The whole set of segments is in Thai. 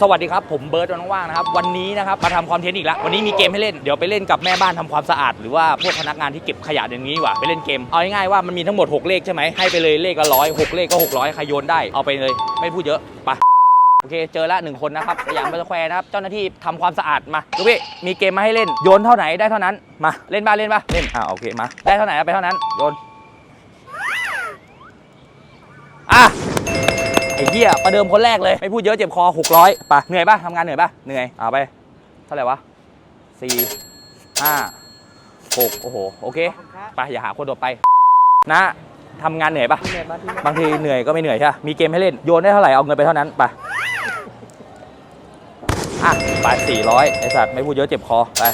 สวัสดีครับ ผมเบิร์ดวันว่างนะครับ วันนี้นะครับมาทำคอนเทนต์อีกแล้ว วันนี้มีเกมให้เล่น เดี๋ยวไปเล่นกับแม่บ้านทำความสะอาด หรือว่าพวกพนักงานที่เก็บขยะอย่างนี้ว่าไปเล่นเกม เอาง่ายๆว่ามันมีทั้งหมด 6 เลขใช่ไหมให้ไปเลยเลขละร้อยหกเลขก็600ใครโยนได้ เอาไปเลย ไม่พูดเยอะ ไป โอเค เจอละหนึ่งคนนะครับสยามบสแควร์นะครับ เจ้าหน้าที่ทำความสะอาดมาดูพี่มีเกมมาให้เล่น โยนเท่าไหนได้เท่านั้น มา เล่นบ้าเล่นบ้าเล่น อ่าโอเค มา ได้เท่าไหนเอาไปเท่านั้น โยน อะ เหี้ยประเดิมคนแรกเลย ไม่พูดเยอะเจ็บคอ600ไปเหนื่อยป่ะทำงานเหนื่อยป่ะเหนื่อยเอาไปเท่าไหร่วะสี่ห้าหกโอ้โหโอเคไปอย่าหาคนต่อไปนะทำงานเหนื่อยป่ะบางทีเหนื่อยก็ไม่เหนื่อยใช่ปะมีเกมให้เล่นโยนได้เท่าไหร่เอาเงินไปเท่านั้นไปอะไปสี่ร้อยไอสัตว์ไม่พูดเยอะเจ็บคอไป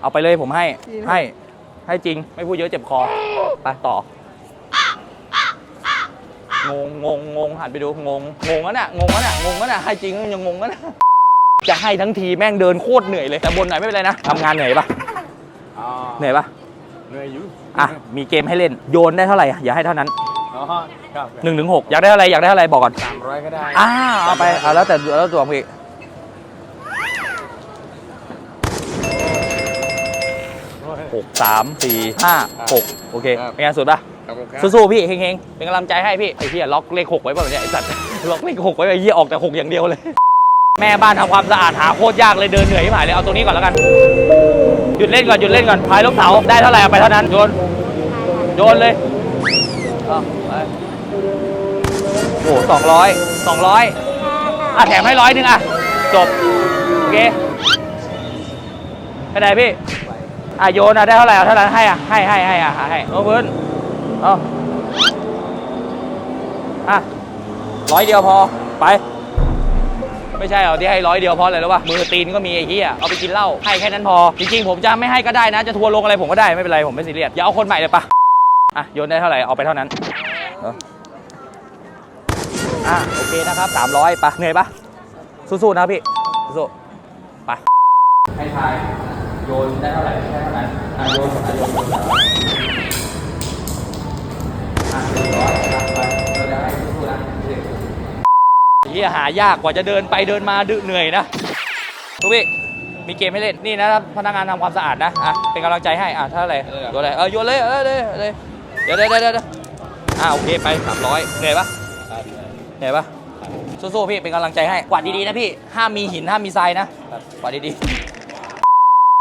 เอาไปเลยผมให้ให้ให้จริงไม่พูดเยอะเจ็บคอไปต่อ งงงงงงหันไปดูงงงงแล้วน่ะงงแล้วน่ะงงแล้วน่ะให้จริงยังงงแล้วน่ะจะให้ทั้งทีแม่งเดินโคตรเหนื่อยเลยแต่บนไหนไม่เป็นไรนะทำงานเหนื่อยปะอ๋อเหนื่อยปะเหนื่อยอยู่อะมีเกมให้เล่นโยนได้เท่าไหร่อะอย่าให้เท่านั้นอ๋อครับ1นถึงหอยากได้เท่าไหร่อยากได้เท่าไหร่บอกก่อนสามร้อยก็ได้อ่าเอาไปเอาแล้วแต่แล้วตัวพี่หกสามสี่ห้าหกโอเคเป็นไงสุดปะ ขอบคุณครับ สู้ๆพี่เฮงๆเป็นกำลังใจให้พี่ไอ้เหี้ยล็อกเลขหกไว้เปล่าเนี่ยไอ้สัตว์ ล็อกเลขหกไว้ไอ้เหี้ยออกแต่หกอย่างเดียวเลย แม่บ้านทำความสะอาดหาโคตรยากเลยเดินเหนื่อยที่หายเลยเอาตรงนี้ก่อนแล้วกันหยุดเล่นก่อนหยุดเล่นก่อนพายลูกเต๋าได้เท่าไหร่เอาไปเท่านั้นโยนโยนเลยเอาไปโอ้สองร้อยสองร้อยอะแถมให้ร้อยหนึ่งอะจบโอเคไปไหนพี่อะโยนอะได้เท่าไหร่เอาเท่านั้นให้อะให้ให้ให้อะให้เอาพื้น เอาอะร้อยเดียวพอไป ไม่ใช่เหรอที่ให้ร้อยเดียวเพราะอะไรรู้ป่ะมือตีนก็มีไอ้เหี้ยเอาไปกินเหล้าให้แค่นั้นพอ จริงๆ ผมจะไม่ให้ก็ได้นะ จะทัวร์ลงอะไรผมก็ได้ไม่เป็นไรผมไม่ซีเรียสอย่าเอาคนใหม่เลยปะอะโยนได้เท่าไหร่เอาไปเท่านั้นเอออะโอเคนะครับ 300ปะเหนื่อยปะสู้ๆนะพี่สู้ๆไปให้ทายโยนได้เท่าไหร่แค่เท่านั้นอะโยนอะโยน เฮียหายากกว่าจะเดินไปเดินมาดึเหนื่อยนะทุกพี่มีเกมให้เล่นนี่นะครับพนักงานทำความสะอาดนะอะเป็นกำลังใจให้อะเท่าไร่โยนอะไรเออโยนเลยเออเลยเลยเดี๋ยวเดี๋ยวเดี๋ยวเดี๋ยวอะโอเคไปสามร้อยเหนื่อยปะเหนื่อยปะสู้ๆพี่เป็นกำลังใจให้กวาดดีๆนะพี่ห้ามมีหินห้ามมีทรายนะกวาดดีๆ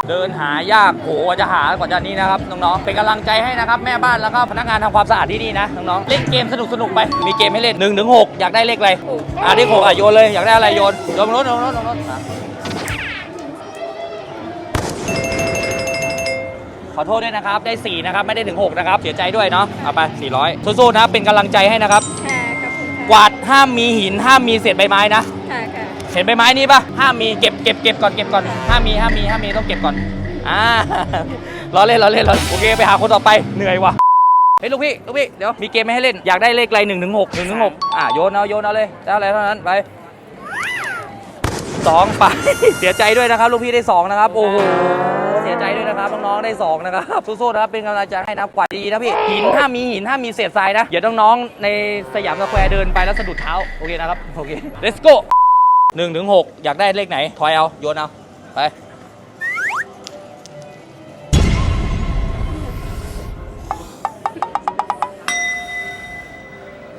เดินหายากโหกว่าจะหากว่าจะนี่นะครับน้องๆเป็นกำลังใจให้นะครับแม่บ้านแล้วก็พนักงานทำความสะอาดที่นี่นะน้องๆเล่นเกมสนุกสนุกๆไปมีเกมให้เล่น1นถึงหอยากได้เลขอะไรอะเลขหกอะโยนเลยอยากได้อะไรโยนโยนรถโยนรถโยนรถอะขอโทษด้วยนะครับได้4นะครับไม่ได้ถึง6นะครับเสียใจด้วยเนาะเอาไป400สู้ๆนะเป็นกำลังใจให้นะครับค่ะขอบคุณค่ะกวาดห้ามมีหินห้ามมีเศษใบไม้นะค่ะค่ะเห็นใบไม้นี้ปะห้ามมีเก็บ เก็บเก็บก่อนเก็บก่อนห้ามมีห้ามมีห้ามมีต้องเก็บก่อนอ่าล้อเล่นล้อเล่นล้อเล่นโอเคไปหาคนต่อไปเหนื่อยว่ะเฮ้ยลูกพี่ลูกพี่เดี๋ยวมีเกมไม่ให้เล่นอยากได้เลขอะไรหนึ่งถึงหกหนึ่งถึงหกอะโยนเอาโยนเอาเลยได้อะไรเท่านั้นไปสองไปเสียใจด้วยนะครับลูกพี่ได้สองนะครับโอ้โหเสียใจด้วยนะครับน้องๆได้สองนะครับสู้ๆนะครับเป็นกำลังใจให้นะกวาดีนะพี่หินห้ามมีหินห้ามมีเศษทรายนะเดี๋ยวน้องๆในสยามสแควร์เดินไปแล้วสะดุดเท้าโอเคนะครับโอเค let's go หนึ่งถึงหกอยากได้เลขไหนทอยเอา โยนเอา ไป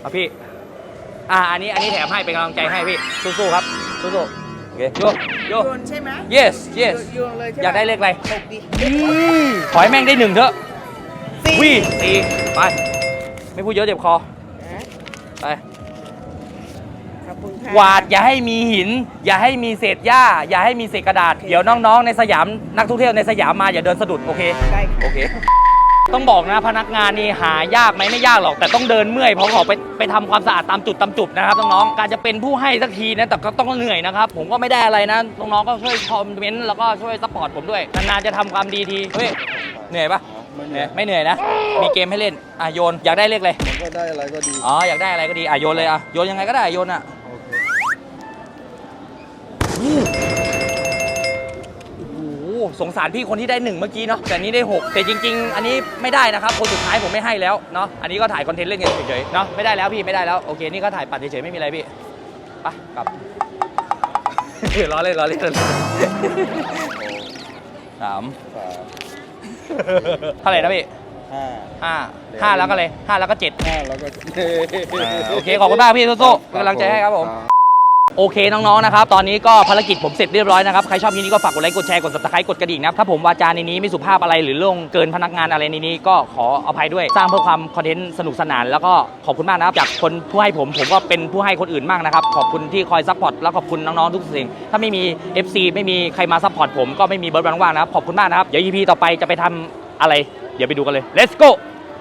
เอาพี่ อ่า อันนี้ อันนี้แถมให้ เป็นกำลังใจให้พี่ สู้ๆครับ สู้ๆโอเคโยโยโยนใช่ไหม yes yes โยนเลยใช่ไหมอยากได้เลขอะไรหกดิขอให้แม่งได้หนึ่งเถอะสี่ วิตีไป ไม่พูดเยอะเจ็บคอนะไปขอบคุณค่ะ กวาดอย่าให้มีหิน อย่าให้มีเศษหญ้า อย่าให้มีเศษกระดาษ เดี๋ยวน้องๆในสยามนักท่องเที่ยวในสยามมาอย่าเดินสะดุดโอเคได้ค่ะ โอเค ต้องบอกนะพนักงานนี่หายากไหมไม่ยากหรอก แต่ต้องเดินเมื่อยเพราะเขาไปไปทำความสะอาดตามจุดตามจุดนะครับน้องๆการจะเป็นผู้ให้สักทีนะแต่ก็ต้องเหนื่อยนะครับ ผมก็ไม่ได้อะไรนะน้องๆก็ช่วยคอมเมนต์แล้วก็ช่วยซัพพอร์ตผมด้วยนานๆจะทำความดีทีเฮ้ยเหนื่อยปะเหนื่อยไม่เหนื่อยนะ มีเกมให้เล่นอะโยนอยากได้เลขเลยผมก็ได้อะไรก็ดี อ๋ออยากได้อะไรก็ดีอะโยนเลยอะโยนยังไงก็ได้โยนอะ สงสารพี่คนที่ได้หนึ่งเมื่อกี้เนาะแต่นี้ได้หกแต่จริง ๆ อันนี้ไม่ได้นะครับคนสุดท้ายผมไม่ให้แล้วเนาะอันนี้ก็ถ่ายคอนเทนต์เล่นกันเฉยๆเนาะไม่ได้แล้วพี่ไม่ได้แล้วโอเคนี่ก็ถ่ายปัดเฉยๆไม่มีอะไรพี่ไปกลับล้อเล่นล้อเล่นล้อเล่นสามสามเท่าไหร่นะพี่ห้าห้าห้าแล้วก็เลยห้าแล้วก็เจ็ดห้าแล้วก็อ่าโอเคขอบคุณมากพี่โซ่ๆเป็นกำลังใจให้ครับผม โอเคน้องๆนะครับ ตอนนี้ก็ภารกิจผมเสร็จเรียบร้อยนะครับ ใครชอบคลิปนี้ก็ฝากกดไลค์กดแชร์กด subscribe กดกระดิ่งนะครับ ถ้าผมวาจาในนี้ไม่สุภาพอะไรหรือลงเกินพนักงานอะไรในนี้ก็ขออภัยด้วย สร้างเพื่อความคอนเทนต์สนุกสนาน แล้วก็ขอบคุณมากนะครับจากคนผู้ให้ผมผมก็เป็นผู้ให้คนอื่นมากนะครับ ขอบคุณที่คอยซัพพอร์ตแล้วขอบคุณน้องๆทุกสิ่ง ถ้าไม่มี FC ไม่มีใครมาซัพพอร์ตผมก็ไม่มีเบิร์ดวันว่างๆนะครับขอบคุณมากนะครับเดี๋ยว EP ต่อไปจะไปทำอะไร เดี๋ยวไปดูกันเลย let's go